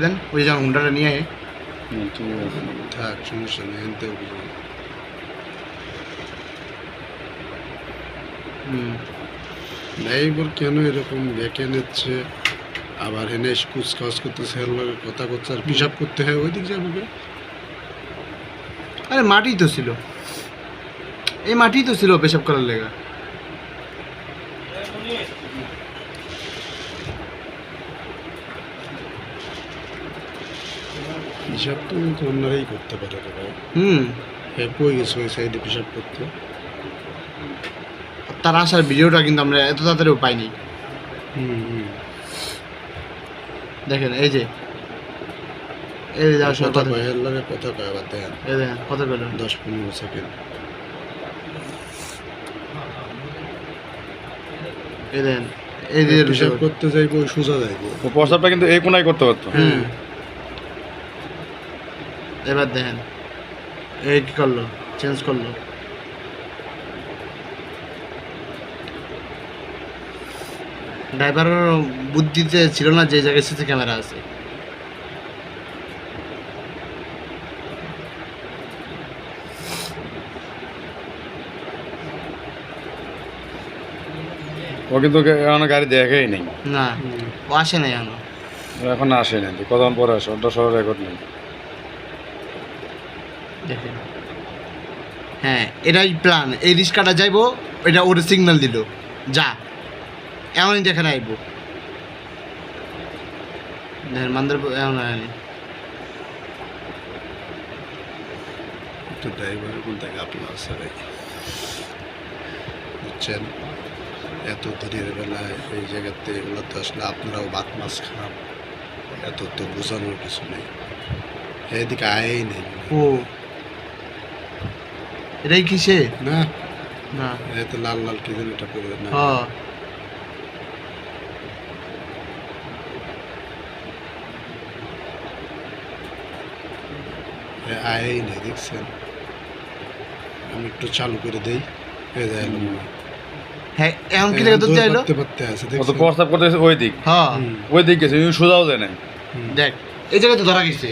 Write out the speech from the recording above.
দেন ওই যে হুন্ডাটা নিয়ে আয়। থাক সমস্যা নেই ড্রাইভার কেন এরকম বেঁকে নিচ্ছে? আবার হেনে কুচকাচ করতেছে কথা করছে আর পিসাব করতে হয় ওই দিক যাবে? আরে মাটি তো ছিল। এই মাটি তো ছিল পেশাব করার লেগা। পিসাব তো অন্যরাই করতে পারে রে ভাই হুম। হ্যাঁ কই গেছে ওই সাইডে পিসাব করতে তার আসার ভিডিওটা কিন্তু আমরা এত তাড়াতাড়িও পাইনি। হুম হুম। দেখেন এই যে। এই যে যাওয়ার সময় কথা কথা। কয়? হের কথা কয় আবার দেখেন এই দেখেন কত পেল দশ পনেরো সেকেন্ড। এই দেখেন এই যে পিসাব করতে যাইবো সোজা যাইবো। প্রস্তাবটা কিন্তু এই কোনায় করতে পারতো। হুম। এবার দেখেন। এই কি করল? চেঞ্জ করল। ড্রাইভারের বুদ্ধিতে ছিল না যে জায়গায় সিসি ক্যামেরা আছে। ও কিন্তু এখনও গাড়ি দেখেই নেই। না। ও আসে নাই এখনও। এখন আসে নাই। কতক্ষণ পরে আসে? ওটা সব রেকর্ড নেই। দেখেন হ্যাঁ এটাই প্ল্যান এই রিক্সাটা যাইবো এটা ওর সিগন্যাল দিল। যা। এমনই দেখেন আইব। দেখেন মান্দার এমন আয়নি একটু ড্রাইভারের কোনটা গাপলা আছে রে? বুঝছেন? এত দিনের বেলায় এই জায়গাতে এগুলো তো আসলে আপনারাও ভাত মাছ খান এত তো বোঝানোর কিছু নেই। এদিকে আয়েই নেই। ও। এটাই কিসে না। না। এতে লাল লাল কি যেন এটা করে না। হ। এ আয়েই নেই দেখছেন? আমি একটু চালু করে দেই। এ যায় হ্যাঁ এমন কি লেগে আইলো পারতে পারতে আছে ও তো করতে ওই দিক। হ্যাঁ ওই দিক গেছে সোজাও যায় হুম। দেখ এই জায়গায় তো ধরা গেছে।